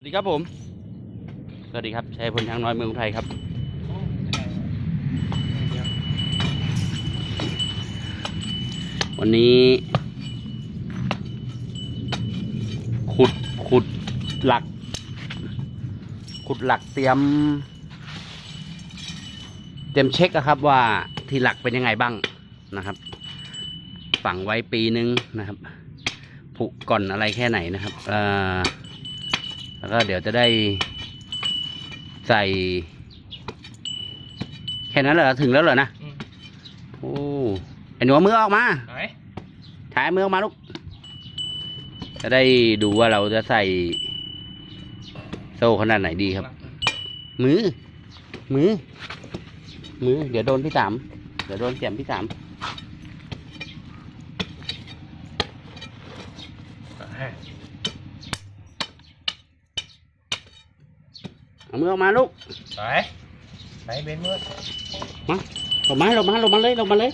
สวัสดีครับผม สวัสดีครับชัยพลช้างน้อยเมืองอุทัยครับ วันนี้ ขุดขุดหลัก ขุดหลักเตรียม เตรียมเช็คอะครับว่าที่หลักเป็นยังไงบ้างนะครับ ฝังไว้ปีนึงนะครับ ผุก่อนอะไรแค่ไหนนะครับ เอ่อ แล้วก็เดี๋ยวจะได้ใส่ แค่นั้นเหรอถึงแล้วเหรอนะอืม โอ้ไอ้หนูเอามือออกมา ไหนถ่ายมือออกมาลูก จะได้ดูว่าเราจะใส่โซ่ขนาดไหนดีครับ มือ มือ มือ เดี๋ยวโดนพี่สาม เดี๋ยวโดนเสียมพี่สาม เอามือออกมาลูกไหนไหนเบนมืดหลบมาหลบมาหลบมาเลยหลบมาเลย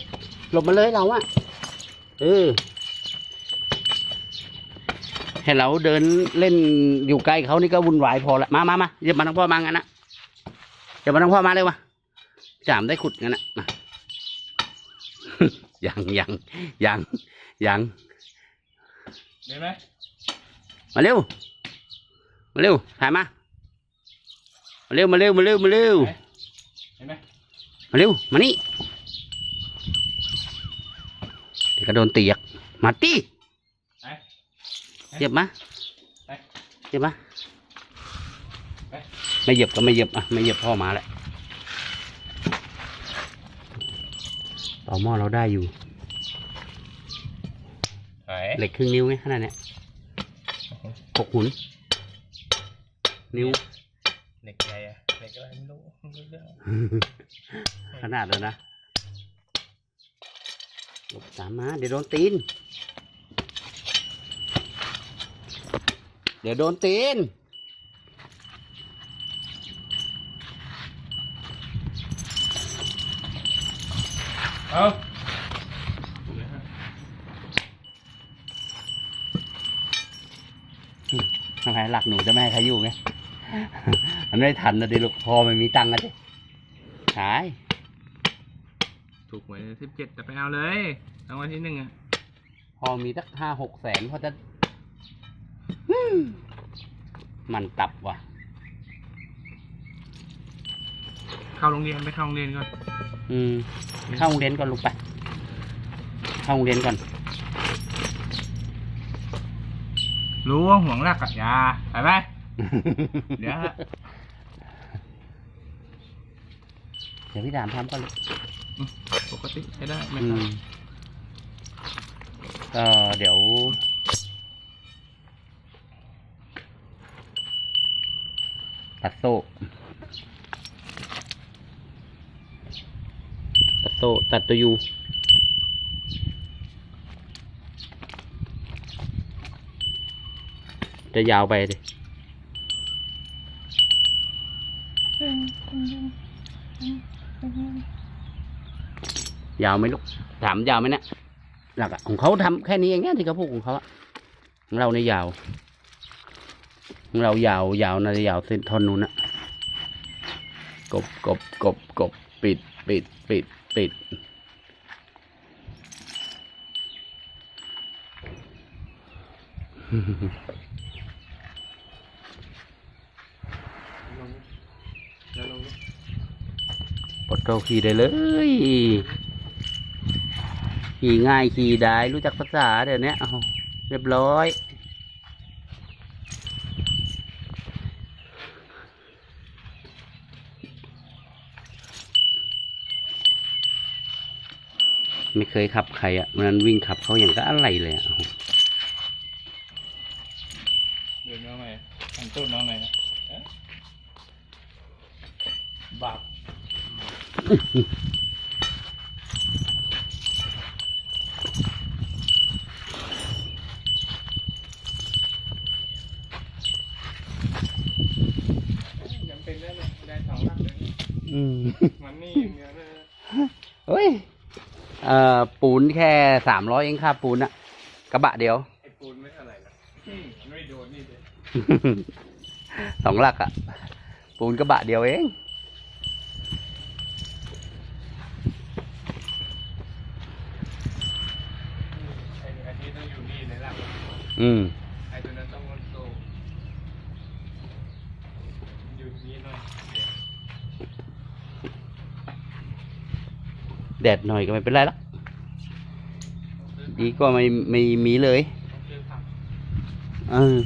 หลบมาเลยเราอะเออให้เราเดินเล่นอยู่ใกล้เขานี่ก็วุ่นวายพอละมามามาเดี๋ยวมาทั้งพ่อมางั้นนะเดี๋ยวมาทั้งพ่อมาเลยวะจามได้ขุดงั้นนะมายังยังยังยังเห็นไหมมาเร็ว มาเร็วถ่ายมามา เร็วมาเร็วมาเร็วมาเร็วเห็นไหมมาเร็วมานี่เดี๋ยวก็โดนเตียกมาตีไหนเหยียบมาไปเหยียบมาไปไม่เหยียบก็ไม่เหยียบอะไม่เหยียบพ่อมาแล้วต่อหม้อเราได้อยู่ไหนเหล็กครึ่งนิ้วไงขนาดเนี้ยหกหุนนิ้ว เด็กใหญ่อะเด็กอะไรไม่รู้ไม่รู้เรื่องขนาดเลยนะหลบสามมา เดี๋ยวโดนตีน เดี๋ยวโดนตีน เอาทำไมหลักหนูจะไม่ให้ใครอยู่ไง มันไม่ทันนะดิลูกพอไม่มีตังค์อะดิขาย ถูกหวยสิบเจ็ดแต่ไปเอาเลยรางวัลที่หนึ่งอะพอมีสักห้าหกแสนพอจะอืมมันตับว่ะ เข้าโรงเรียนไปเข้าโรงเรียนก่อนอืม เข้าโรงเรียนก่อนลูกไป เข้าโรงเรียนก่อน รู้ว่าห่วงรักอะอย่าไปไป เดี๋ยวฮะเดี๋ยวพี่ดามทำก่อนลูกปกติใช้ได้ไม่อืต้อมก็เดี๋ยว ตัดโซ่ ตัดโซ่ ตัดตัวยูจะยาวไปดิ ยาวไหมลูกถามยาวไหมเนะหลักอะของเขาทำแค่นี้เองเนี่ยที่เขาพูดของเขาอะของเราเนี่ยยาวของเรายาวยาวน่าจะยาวเส้นท่อนนู้นอะกบกบกบกบปิดปิดปิดปิดแล้วลงปลดโตขี่ได้เลย ขี่ง่ายขี่ได้รู้จักภาษาเดี๋ยวนี้เรียบร้อย ไม่เคยขับใครอะ่ะวันนั้นวิ่งขับเขาอย่างก็อะไรเลยอะเดินมาใหม่อันต้นมาใหมบาปยังเป็นได้เลยได้สองหลักเลย อืมมันนี่อย่างเดียวเลยเฮ้ยเอ่อปูนแค่สามร้อยเองค่าปูนอะกระบะเดียว ไอ้ปูนไม่เท่าไหร่หรอกอืมไม่โดนนี่เลยสองหลักอะปูนกระบะเดียวเองไอ้อันนี้ต้องอยู่นี่ในหลักอืม ไอ้ตัวนั้นต้องมันโตอยู่นี่หน่อยเดี๋ยว แดดหน่อยก็ไม่เป็นไรละต้องซื้อดีก็ไม่ไม่มีเลยต้องซื้อผักเออ